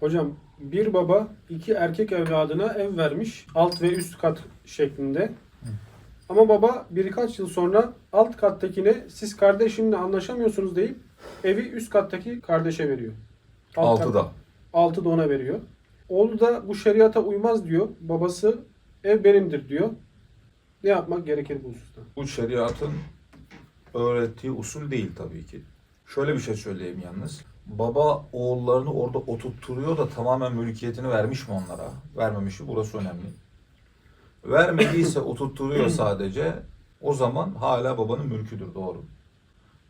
Hocam bir baba iki erkek evladına ev vermiş alt ve üst kat şeklinde. Ama baba birkaç yıl sonra alt kattakine siz kardeşimle anlaşamıyorsunuz deyip evi üst kattaki kardeşe veriyor. Alt kat- Altıda. altı da ona veriyor. Oğlu da bu şeriata uymaz diyor. Babası ev benimdir diyor. Ne yapmak gerekir bu hususta? Bu şeriatın öğrettiği usul değil tabii ki. Şöyle bir şey söyleyeyim yalnız. Baba oğullarını orada oturtturuyor da tamamen mülkiyetini vermiş mi onlara? Vermemiş mi? Burası önemli. Vermediyse oturtturuyor sadece. O zaman hala babanın mülküdür doğru.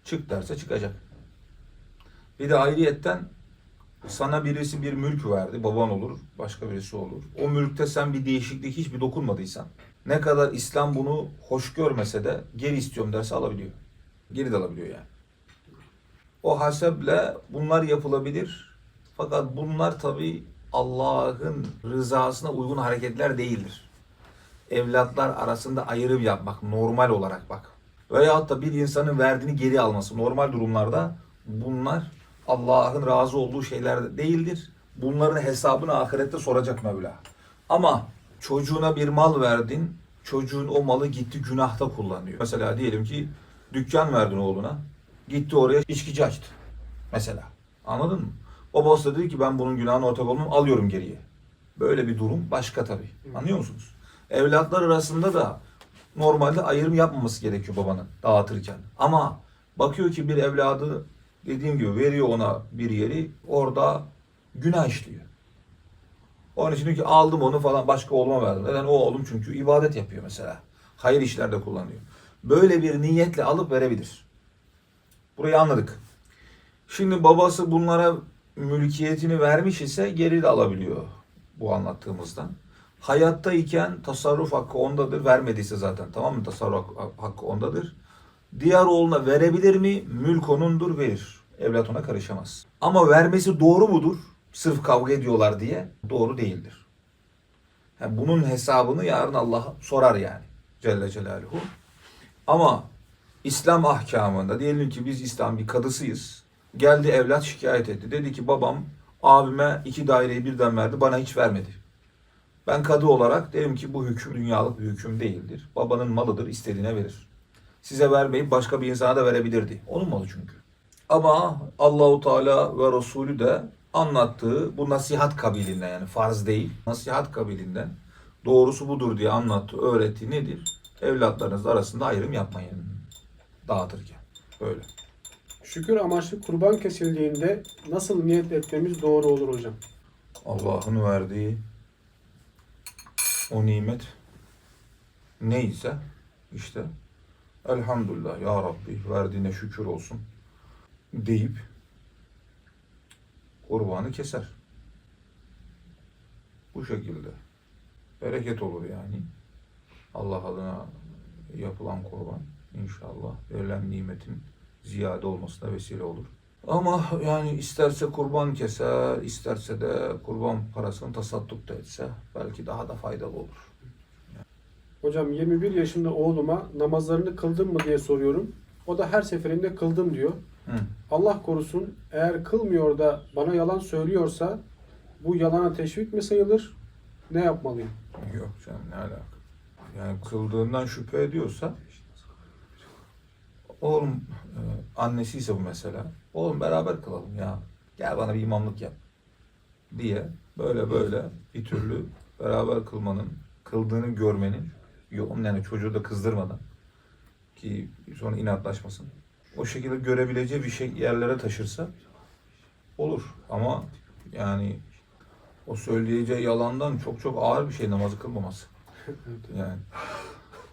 Çık derse çıkacak. Bir de ayrıyetten sana birisi bir mülk verdi. Baban olur, başka birisi olur. O mülkte sen bir değişiklik hiçbir dokunmadıysan ne kadar İslam bunu hoş görmese de geri istiyorum derse alabiliyor. Geri de alabiliyor yani. O haseble bunlar yapılabilir. Fakat bunlar tabi Allah'ın rızasına uygun hareketler değildir. Evlatlar arasında ayrım yapmak normal olarak bak. Veyahut da bir insanın verdiğini geri alması normal durumlarda bunlar Allah'ın razı olduğu şeyler değildir. Bunların hesabını ahirette soracak Mevla. Ama çocuğuna bir mal verdin, çocuğun o malı gitti günahta kullanıyor. Mesela diyelim ki dükkan verdin oğluna, gitti oraya içkici açtı. Mesela. Anladın mı? Babası da dedi ki ben bunun günahına ortak olmam, alıyorum geriye. Böyle bir durum başka tabii. Anlıyor musunuz? Evlatlar arasında da normalde ayrım yapmaması gerekiyor babanın dağıtırken. Ama bakıyor ki bir evladı dediğim gibi veriyor ona bir yeri orada günah işliyor. Onun için diyor ki aldım onu falan başka oğluma verdim. Neden? O oğlum çünkü ibadet yapıyor mesela. Hayır işlerde kullanıyor. Böyle bir niyetle alıp verebilir. Burayı anladık. Şimdi babası bunlara mülkiyetini vermiş ise geri de alabiliyor bu anlattığımızdan. Hayattayken tasarruf hakkı ondadır. Vermediyse zaten tamam mı? Tasarruf hakkı ondadır. Diğer oğluna verebilir mi? Mülk onundur verir. Evlat ona karışamaz. Ama vermesi doğru mudur? Sırf kavga ediyorlar diye doğru değildir. Yani bunun hesabını yarın Allah sorar yani. Celle Celaluhu. Ama İslam ahkamında diyelim ki biz İslam bir kadısıyız. Geldi evlat şikayet etti. Dedi ki babam abime iki daireyi birden verdi bana hiç vermedi. Ben kadı olarak derim ki bu hüküm dünyalık bir hüküm değildir. Babanın malıdır istediğine verir. Size vermeyip başka bir insana da verebilirdi. Onun malı çünkü. Ama Allahu Teala ve Resulü de anlattığı bu nasihat kabilinden yani farz değil. Nasihat kabilinden doğrusu budur diye anlattı, öğretti nedir? Evlatlarınız arasında ayrım yapmayın dağıtırken. Böyle. Şükür amaçlı kurban kesildiğinde nasıl niyet etmemiz doğru olur hocam? Allah'ın verdiği o nimet neyse işte elhamdülillah ya Rabbi verdiğine şükür olsun deyip kurbanı keser. Bu şekilde. Bereket olur yani. Allah adına yapılan kurban inşallah verilen nimetin ziyade olmasına vesile olur. Ama yani isterse kurban keser, isterse de kurban parasını tasadduk da etse belki daha da faydalı olur. Hocam 21 yaşında oğluma namazlarını kıldın mı diye soruyorum. O da her seferinde kıldım diyor. Hı. Allah korusun eğer kılmıyor da bana yalan söylüyorsa bu yalana teşvik mi sayılır? Ne yapmalıyım? Yok canım ne alaka? Yani kıldığından şüphe ediyorsa oğlum e, annesiyse bu mesela oğlum beraber kılalım ya gel bana bir imamlık yap. diye böyle böyle bir türlü beraber kılmanın kıldığını görmenin yolunu yani çocuğu da kızdırmadan ki sonra inatlaşmasın. O şekilde görebileceği bir şey yerlere taşırsa olur. Ama yani o söyleyeceği yalandan çok çok ağır bir şey namazı kılmaması. Yani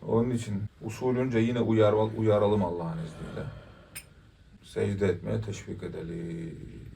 onun için usulünce yine uyar, uyaralım Allah'ın izniyle. Secde etmeye teşvik edelim.